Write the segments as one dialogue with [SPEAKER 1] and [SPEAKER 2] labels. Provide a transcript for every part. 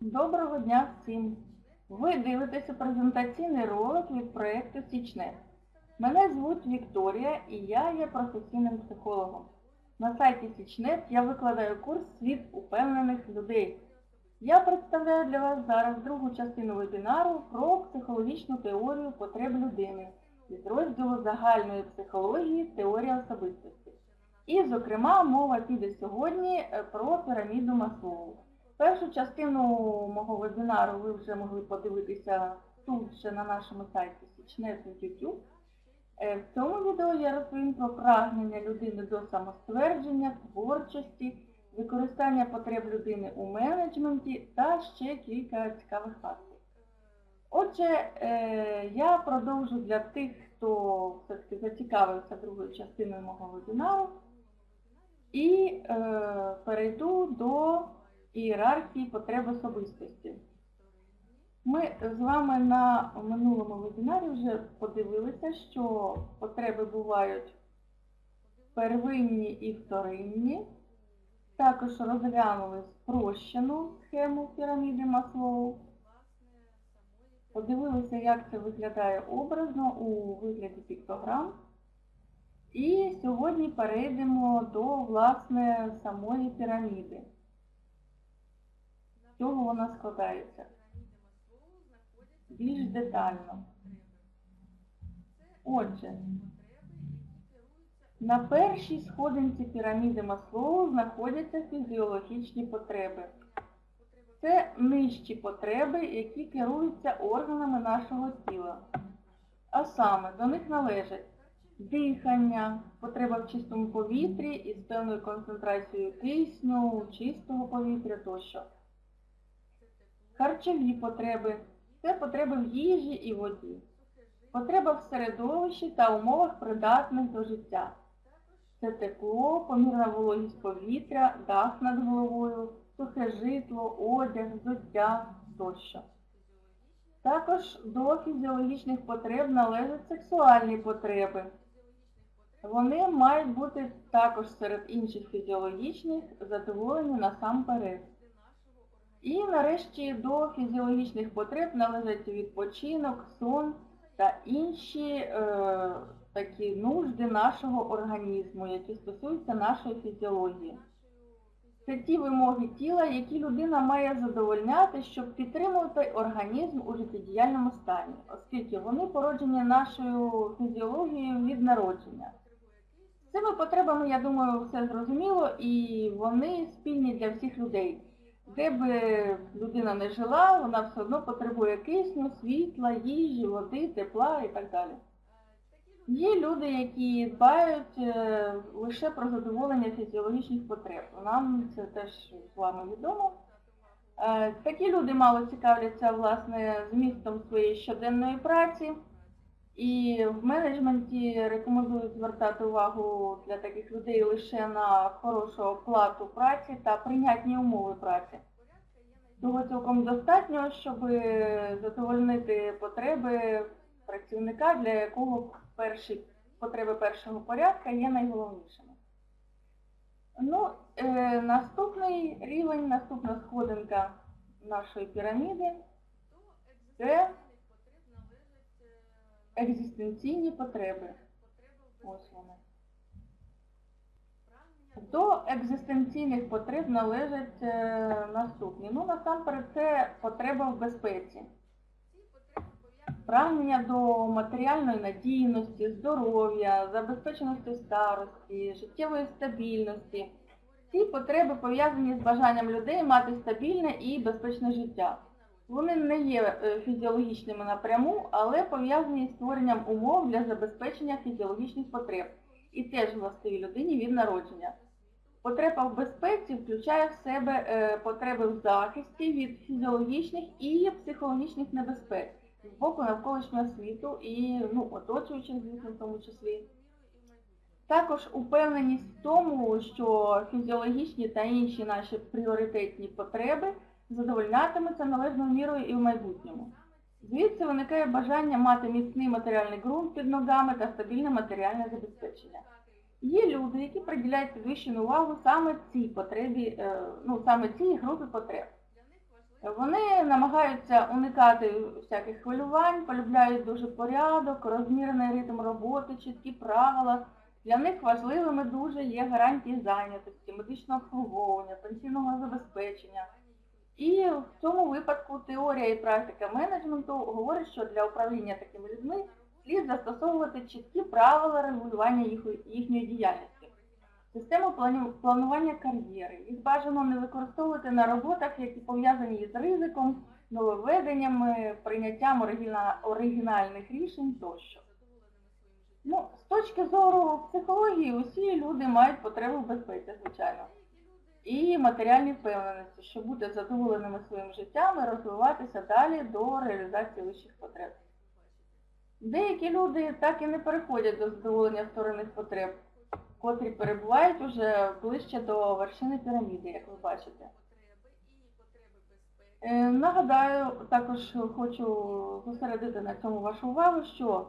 [SPEAKER 1] Доброго дня всім! Ви дивитеся презентаційний ролик від проєкту Січнет. Мене звуть Вікторія і я є професійним психологом. На сайті Січнет я викладаю курс Світ упевнених людей. Я представляю для вас зараз другу частину вебінару про психологічну теорію потреб людини із розділу загальної психології теорія особистості. І, зокрема, мова піде сьогодні е, про піраміду Маслоу. Першу частину мого вебінару ви вже могли подивитися тут же на нашому сайті Січнет.YouTube. Е, В цьому відео я розповім про прагнення людини до самоствердження, творчості, використання потреб людини у менеджменті та ще кілька цікавих фактів. Отже, е, я продовжу для тих, хто все-таки зацікавився другою частиною мого вебінару, і е, перейду до ієрархії потреб особистості. Ми з вами на минулому вебінарі вже подивилися, що потреби бувають первинні і вторинні. Також розглянули спрощену схему піраміди Маслоу. Подивилися, як це виглядає образно у вигляді піктограм. І сьогодні перейдемо до власне самої піраміди. Чого вона складається? Більш детально. Отже, на першій сходинці піраміди Маслоу знаходяться фізіологічні потреби. Це нижчі потреби, які керуються органами нашого тіла. А саме до них належать дихання, потреба в чистому повітрі із певною концентрацією кисню, чистого повітря тощо. Харчові потреби це потреби в їжі і воді. Потреба в середовищі та умовах придатних до життя. Це тепло, помірна вологість повітря, дах над головою, сухе житло, одяг, взуття тощо. Також до фізіологічних потреб належать сексуальні потреби. Вони мають бути також серед інших фізіологічних задоволені насамперед. І нарешті до фізіологічних потреб належать відпочинок, сон та інші е, такі нужди нашого організму, які стосуються нашої фізіології. Це ті вимоги тіла, які людина має задовольняти, щоб підтримувати організм у життєдіяльному стані, оскільки вони породжені нашою фізіологією від народження. З цими потребами, я думаю, все зрозуміло, і вони спільні для всіх людей. Де б людина не жила, вона все одно потребує кисню, світла, їжі, води, тепла і так далі. Є люди, які дбають е, лише про задоволення фізіологічних потреб. Нам це теж з вами відомо. Е, Такі люди мало цікавляться власне змістом своєї щоденної праці. І в менеджменті рекомендують звертати увагу для таких людей лише на хорошу оплату праці та прийнятні умови праці. Того цілком достатньо, щоб задовольнити потреби працівника, для якого перші потреби першого порядка є найголовнішими. Ну, е, наступний рівень, наступна сходинка нашої піраміди це екзистенційні потреби. Ось вони. До екзистенційних потреб належать е, наступні. Ну, насамперед, це потреба в безпеці. Прагнення до матеріальної надійності, здоров'я, забезпеченості старості, життєвої стабільності. Ці потреби пов'язані з бажанням людей мати стабільне і безпечне життя. Вони не є е, фізіологічними напряму, але пов'язані з створенням умов для забезпечення фізіологічних потреб і теж властиві людині від народження. Потреба в безпеці включає в себе е, потреби в захисті від фізіологічних і психологічних небезпек з боку навколишнього світу і ну, оточуючих, звісно, в тому числі. Також упевненість в тому, що фізіологічні та інші наші пріоритетні потреби задовольнятимуться належною мірою і в майбутньому. Звідси виникає бажання мати міцний матеріальний ґрунт під ногами та стабільне матеріальне забезпечення. Є люди, які приділяють підвищену увагу саме цій потребі, е, ну саме цій групі потреб. Вони намагаються уникати всяких хвилювань, полюбляють дуже порядок, розмірений ритм роботи, чіткі правила. Для них важливими дуже є гарантії зайнятості, медичного обслуговування, пенсійного забезпечення. І в цьому випадку теорія і практика менеджменту говорять, що для управління такими людьми слід застосовувати чіткі правила регулювання їх, їхньої діяльності. Систему планування кар'єри. Їх бажано не використовувати на роботах, які пов'язані з ризиком, нововведеннями, прийняттям оригіна- оригінальних рішень тощо. Ну, з точки зору психології, усі люди мають потребу в безпеці, звичайно. І матеріальній впевненості, щоб бути задоволеними своїм життям і розвиватися далі до реалізації вищих потреб. Деякі люди так і не переходять до задоволення вторинних потреб, котрі перебувають уже ближче до вершини піраміди, як ви бачите. Е, Нагадаю, також хочу зосередити на цьому вашу увагу, що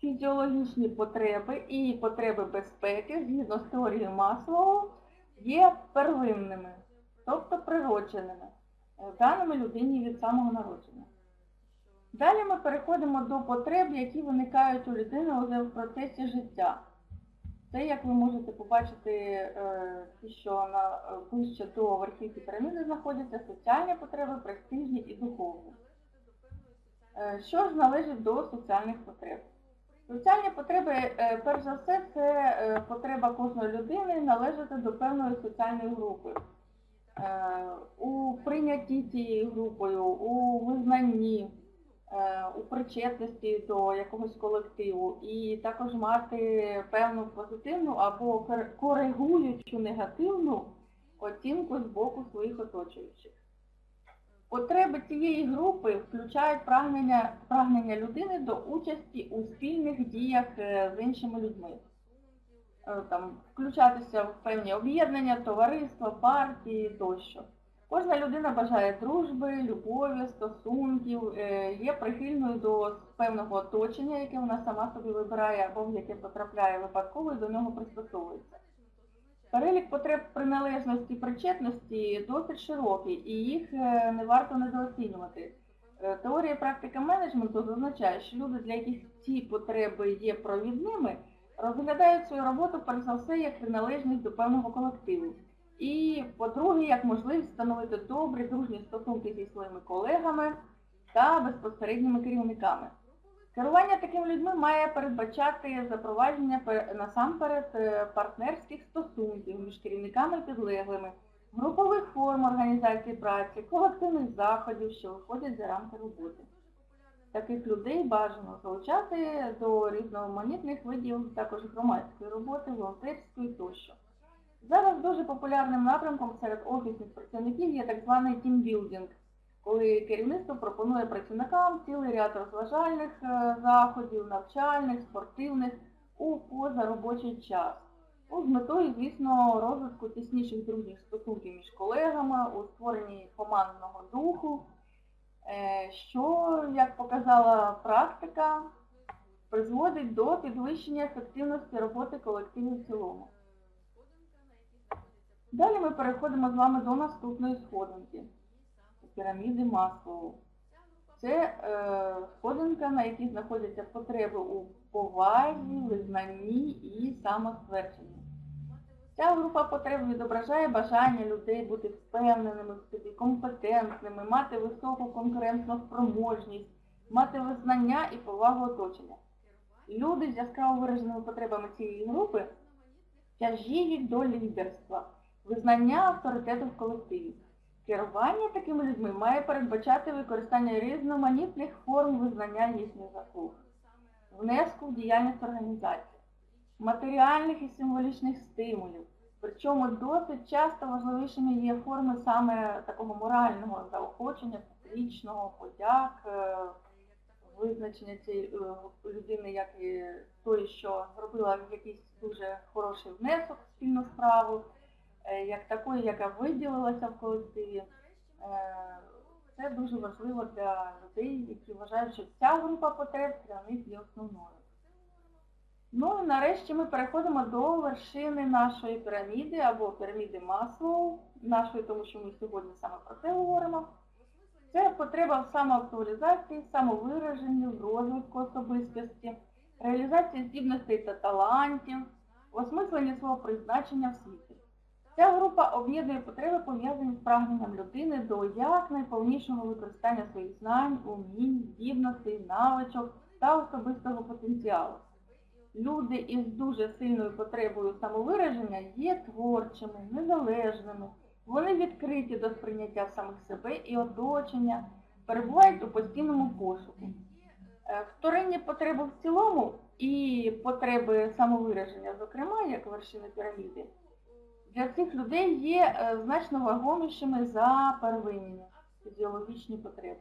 [SPEAKER 1] фізіологічні потреби і потреби безпеки, згідно з теорією Маслоу, є первинними, тобто природженими, е, даними людині від самого народження. Далі ми переходимо до потреб, які виникають у людини уже в процесі життя. Це, як ви можете побачити, е, що на ближче до верхівки піраміди знаходяться соціальні потреби, престижні і духовні. Е, Що ж належить до соціальних потреб? Соціальні потреби, е, перш за все, це е, потреба кожної людини належати до певної соціальної групи. Е, У прийнятті цією групою, у визнанні, у причетності до якогось колективу і також мати певну позитивну або коригуючу негативну оцінку з боку своїх оточуючих. Потреби цієї групи включають прагнення, прагнення людини до участі у спільних діях е, з іншими людьми. Е, Там, включатися в певні об'єднання, товариства, партії тощо. Кожна людина бажає дружби, любові, стосунків, е, є прихильною до певного оточення, яке вона сама собі вибирає або в яке потрапляє випадково і до нього пристосовується. Перелік потреб приналежності причетності досить широкий і їх е, не варто недооцінювати. Е, Теорія практика менеджменту зазначає, що люди, для яких ці потреби є провідними, розглядають свою роботу перш за все як приналежність до певного колективу. І, по-друге, як можливість встановити добрі, дружні стосунки зі своїми колегами та безпосередніми керівниками. Керування такими людьми має передбачати запровадження насамперед е, партнерських стосунків між керівниками і підлеглими, групових форм організації праці, колективних заходів, що виходять за рамки роботи. Таких людей бажано залучати до різноманітних видів також громадської роботи, волонтерської тощо. Зараз дуже популярним напрямком серед офісних працівників є так званий тімбілдинг, коли керівництво пропонує працівникам цілий ряд розважальних е, заходів, навчальних, спортивних у позаробочий час. Ну, з метою, звісно, розвитку тісніших дружніх стосунків між колегами, у створенні командного духу, е, що, як показала практика, призводить до підвищення ефективності роботи колективу в цілому. Далі ми переходимо з вами до наступної сходинки піраміди Маслоу. Це е, сходинка, на якій знаходяться потреби у повазі, визнанні і самоствердженні. Ця група потреб відображає бажання людей бути впевненими в собі, компетентними, мати високу конкурентну спроможність, мати визнання і повагу оточення. Люди з яскраво вираженими потребами цієї групи тяжіють до лідерства, визнання авторитету в колективі. Керування такими людьми має передбачати використання різноманітних форм визнання їхніх заслуг, внеску в діяльність організації, матеріальних і символічних стимулів. Причому досить часто важливішими є форми саме такого морального заохочення, публічного, подяк, е, визначення цієї е, людини як і тої, що зробила якийсь дуже хороший внесок в спільну справу, як такої, яка виділилася в колективі. Е, Це дуже важливо для людей, які вважають, що ця група потреб для них є основною. Ну і нарешті ми переходимо до вершини нашої піраміди або піраміди Маслоу, нашої, тому що ми сьогодні саме про це говоримо. Це потреба в самоактуалізації, самовираженні, в розвитку особистості, реалізації здібностей та талантів, осмисленні свого призначення в світі. Ця група об'єднує потреби, пов'язані з прагненням людини до якнайповнішого використання своїх знань, умінь, здібностей, навичок та особистого потенціалу. Люди із дуже сильною потребою самовираження є творчими, незалежними, вони відкриті до сприйняття самих себе і оточення, перебувають у постійному пошуку. Е, Вторинні потреби в цілому і потреби самовираження, зокрема, як вершини піраміди, для цих людей є е, значно вагомішими за первинні фізіологічні потреби.